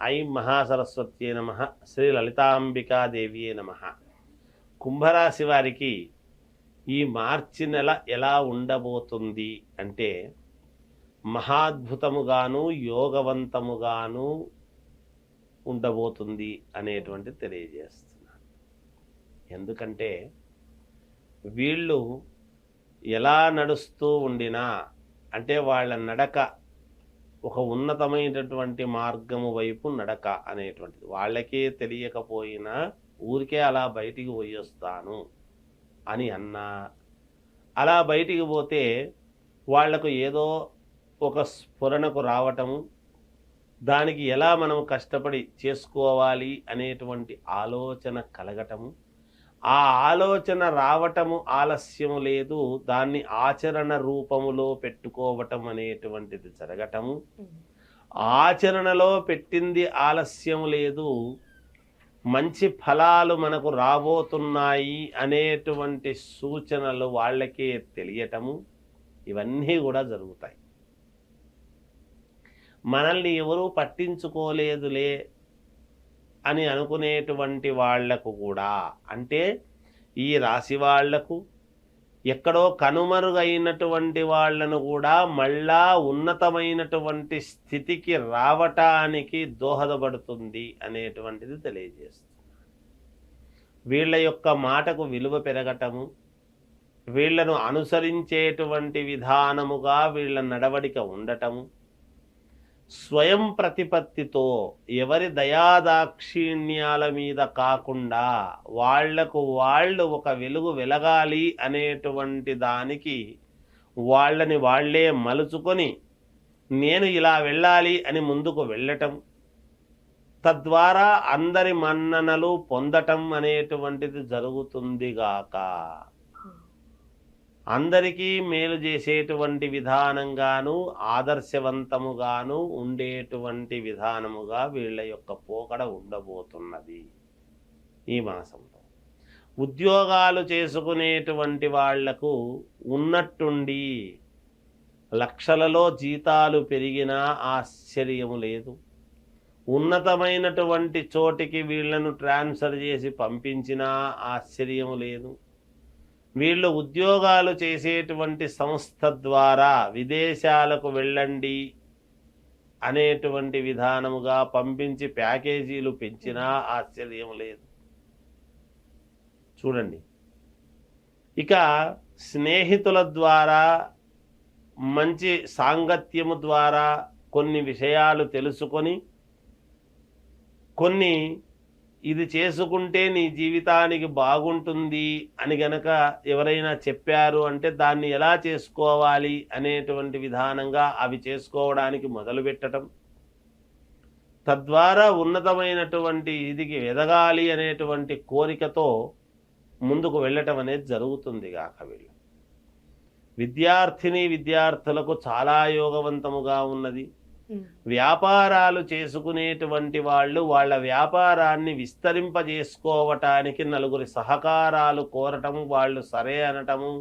ఐం మహాసరస్వత్యే నమ. శ్రీ లలితాంబికాదేవియే నమ. కుంభరాశి వారికి ఈ మార్చి నెల ఎలా ఉండబోతుంది అంటే మహాద్భుతముగాను యోగవంతముగాను ఉండబోతుంది అనేటువంటి తెలియజేస్తున్నాను ఎందుకంటే వీళ్ళు ఎలా నడుస్తూ ఉండినా అంటే వాళ్ళ నడక ఒక ఉన్నతమైనటువంటి మార్గము వైపు నడక అనేటువంటిది. వాళ్ళకే తెలియకపోయినా ఊరికే అలా బయటికి పోయొస్తాను అని అన్నా. అలా బయటికి పోతే వాళ్ళకు ఏదో ఒక స్ఫురణకు రావటము దానికి ఎలా మనం కష్టపడి చేసుకోవాలి అనేటువంటి ఆలోచన కలగటము ఆ ఆలోచన రావటము ఆలస్యం లేదు. దాన్ని ఆచరణ రూపములో పెట్టుకోవటం అనేటువంటిది జరగటము. ఆచరణలో పెట్టింది ఆలస్యం లేదు. మంచి ఫలాలు మనకు రాబోతున్నాయి అనేటువంటి సూచనలు వాళ్ళకే తెలియటము. ఇవన్నీ కూడా జరుగుతాయి. మనల్ని ఎవరూ పట్టించుకోలేదులే. అని అనుకునేటువంటి వాళ్ళకు కూడా అంటే ఈ రాశి వాళ్ళకు ఎక్కడో కనుమరుగైనటువంటి వాళ్ళను కూడా మళ్ళా ఉన్నతమైనటువంటి స్థితికి రావటానికి దోహదపడుతుంది అనేటువంటిది తెలియజేస్తుంది. వీళ్ళ యొక్క మాటకు విలువ పెరగటము వీళ్ళను అనుసరించేటువంటి విధానముగా వీళ్ళ నడవడిక ఉండటము స్వయం ప్రతిపత్తితో ఎవరి దయాదాక్షిణ్యాల మీద కాకుండా వాళ్ళకు వాళ్ళు ఒక వెలుగు వెలగాలి అనేటువంటి దానికి వాళ్ళని వాళ్ళే మలుచుకొని నేను ఇలా వెళ్ళాలి అని ముందుకు వెళ్ళటం తద్వారా అందరి మన్ననలు పొందటం అనేటువంటిది జరుగుతుందిగాక అందరికీ మేలు చేసేటువంటి విధానంగాను ఆదర్శవంతముగాను ఉండేటువంటి విధానముగా వీళ్ళ యొక్క పోకడ ఉండబోతున్నది. ఈ మాసంలో ఉద్యోగాలు చేసుకునేటువంటి వాళ్ళకు ఉన్నట్టుండి లక్షలలో జీతాలు పెరిగినా ఆశ్చర్యము లేదు. ఉన్నతమైనటువంటి చోటికి వీళ్ళను ట్రాన్స్ఫర్ చేసి పంపించినా ఆశ్చర్యము లేదు. వీళ్ళు ఉద్యోగాలు చేసేటువంటి సంస్థ ద్వారా విదేశాలకు వెళ్ళండి అనేటువంటి విధానముగా పంపించి ప్యాకేజీలు పెంచినా ఆశ్చర్యం లేదు. చూడండి. ఇక స్నేహితుల ద్వారా మంచి సాంగత్యము ద్వారా కొన్ని విషయాలు తెలుసుకొని కొన్ని ఇది చేసుకుంటే నీ జీవితానికి బాగుంటుంది అని గనక ఎవరైనా చెప్పారు అంటే దాన్ని ఎలా చేసుకోవాలి అనేటువంటి విధానంగా అవి చేసుకోవడానికి మొదలుపెట్టడం తద్వారా ఉన్నతమైనటువంటి ఇదికి ఎదగాలి అనేటువంటి కోరికతో ముందుకు వెళ్ళటం అనేది జరుగుతుంది కాక వీళ్ళు. విద్యార్థిని విద్యార్థులకు చాలా యోగవంతముగా ఉన్నది. వ్యాపారాలు చేసుకునేటువంటి వాళ్ళు వాళ్ళ వ్యాపారాన్ని విస్తరింపజేసుకోవటానికి నలుగురి సహకారాలు కోరటం వాళ్ళు సరే అనటము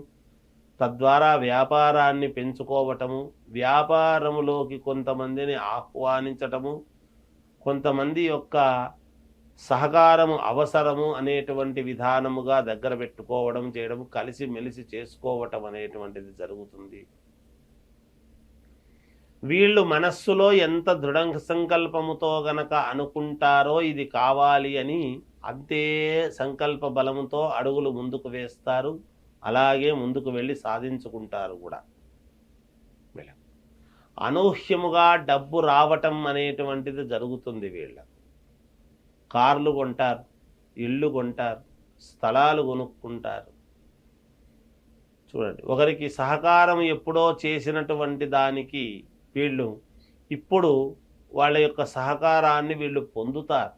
తద్వారా వ్యాపారాన్ని పెంచుకోవటము వ్యాపారములోకి కొంతమందిని ఆహ్వానించటము కొంతమంది యొక్క సహకారము అవసరము అనేటువంటి విధానముగా దగ్గర పెట్టుకోవడం చేయడం కలిసి మెలిసి చేసుకోవటం అనేటువంటిది జరుగుతుంది. వీళ్ళు మనస్సులో ఎంత దృఢ సంకల్పముతో గనక అనుకుంటారో ఇది కావాలి అని అంతే సంకల్ప బలముతో అడుగులు ముందుకు వేస్తారు. అలాగే ముందుకు వెళ్ళి సాధించుకుంటారు కూడా. అనూహ్యముగా డబ్బు రావటం అనేటువంటిది జరుగుతుంది వీళ్ళ కార్లు కొంటారు ఇళ్ళు కొంటారు స్థలాలు కొనుక్కుంటారు. చూడండి ఒకరికి సహకారం ఎప్పుడో చేసినటువంటి దానికి వీళ్ళు ఇప్పుడు వాళ్ళ యొక్క సహకారాన్ని వీళ్ళు పొందుతారు.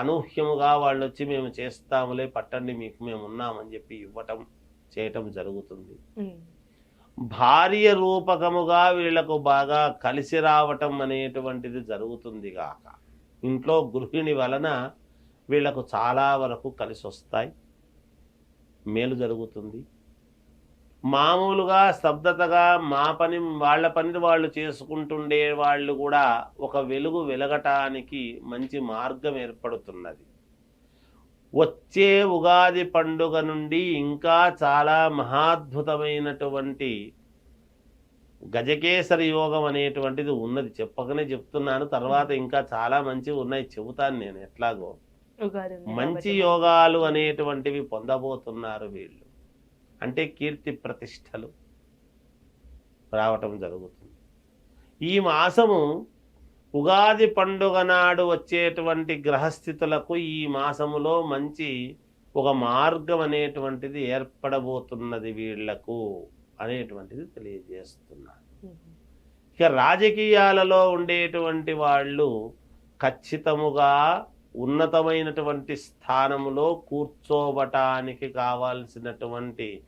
అనూహ్యముగా వాళ్ళు వచ్చి మేము చేస్తాములే పట్టండి మీకు మేము ఉన్నామని చెప్పి ఇవ్వటం చేయటం జరుగుతుంది. భార్య రూపకముగా వీళ్ళకు బాగా కలిసి రావటం అనేటువంటిది జరుగుతుంది గాక. ఇంట్లో గృహిణి వలన వీళ్ళకు చాలా వరకు కలిసి వస్తాయి మేలు జరుగుతుంది. మామూలుగా స్తబ్దతగా మా పని వాళ్ళ పని వాళ్ళు చేసుకుంటుండే వాళ్ళు కూడా ఒక వెలుగు వెలగటానికి మంచి మార్గం ఏర్పడుతున్నది. వచ్చే ఉగాది పండుగ నుండి ఇంకా చాలా మహాద్భుతమైనటువంటి గజకేసరి యోగం అనేటువంటిది ఉన్నది. చెప్పకనే చెప్తున్నాను. తర్వాత ఇంకా చాలా మంచివి ఉన్నాయి. చెబుతాను నేను ఎట్లాగో. మంచి. యోగాలు అనేటువంటివి పొందబోతున్నారు వీళ్ళు. అంటే కీర్తి ప్రతిష్టలు రావటం జరుగుతుంది. ఈ మాసము ఉగాది పండుగ నాడు వచ్చేటువంటి గ్రహస్థితులకు ఈ మాసములో మంచి ఒక మార్గం అనేటువంటిది ఏర్పడబోతున్నది వీళ్ళకు అనేటువంటిది తెలియజేస్తున్నారు. ఇక రాజకీయాలలో ఉండేటువంటి వాళ్ళు ఖచ్చితముగా ఉన్నతమైనటువంటి స్థానములో కూర్చోవటానికి కావాల్సినటువంటి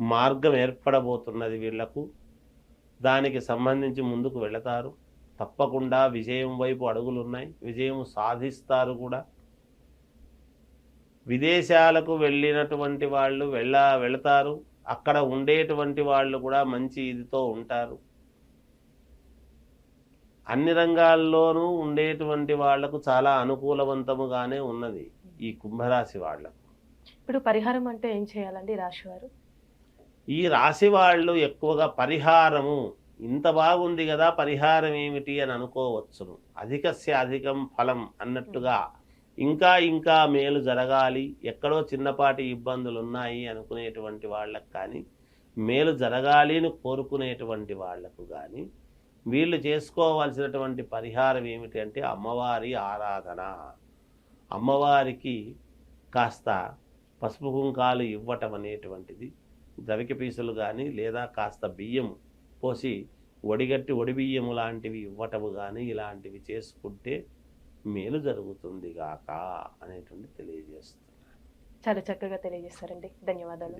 మార్గం ఏర్పడబోతున్నది వీళ్ళకు. దానికి సంబంధించి ముందుకు వెళతారు. తప్పకుండా విజయం వైపు అడుగులు ఉన్నాయి విజయం సాధిస్తారు కూడా. విదేశాలకు వెళ్ళినటువంటి వాళ్ళు వెళ్ళ వెళతారు. అక్కడ ఉండేటువంటి వాళ్ళు కూడా మంచి ఇదితో ఉంటారు. అన్ని రంగాల్లోనూ ఉండేటువంటి వాళ్ళకు చాలా అనుకూలవంతముగానే ఉన్నది ఈ కుంభరాశి వాళ్ళకు ఇప్పుడు పరిహారం అంటే ఏం చేయాలండి రాశి వారు? ఈ రాశి వాళ్ళు ఎక్కువగా పరిహారము ఇంత బాగుంది కదా పరిహారం ఏమిటి అని అనుకోవచ్చును. అధికస్య అధికం ఫలం అన్నట్టుగా ఇంకా ఇంకా మేలు జరగాలి ఎక్కడో చిన్నపాటి ఇబ్బందులు ఉన్నాయి అనుకునేటువంటి వాళ్ళకు కానీ మేలు జరగాలి అని కోరుకునేటువంటి వాళ్ళకు కానీ వీళ్ళు చేసుకోవాల్సినటువంటి పరిహారం ఏమిటి అంటే అమ్మవారి ఆరాధన. అమ్మవారికి కాస్త పసుపు కుంకాలు ఇవ్వటం అనేటువంటిది. దవికి పీసులు కానీ లేదా కాస్త బియ్యం పోసి వడిగట్టి వడి బియ్యము లాంటివి ఇవ్వటము కానీ ఇలాంటివి చేసుకుంటే మేలు జరుగుతుంది గాక అనేటువంటి తెలియజేస్తున్నాను చాలా చక్కగా తెలియజేస్తారండి. ధన్యవాదాలు.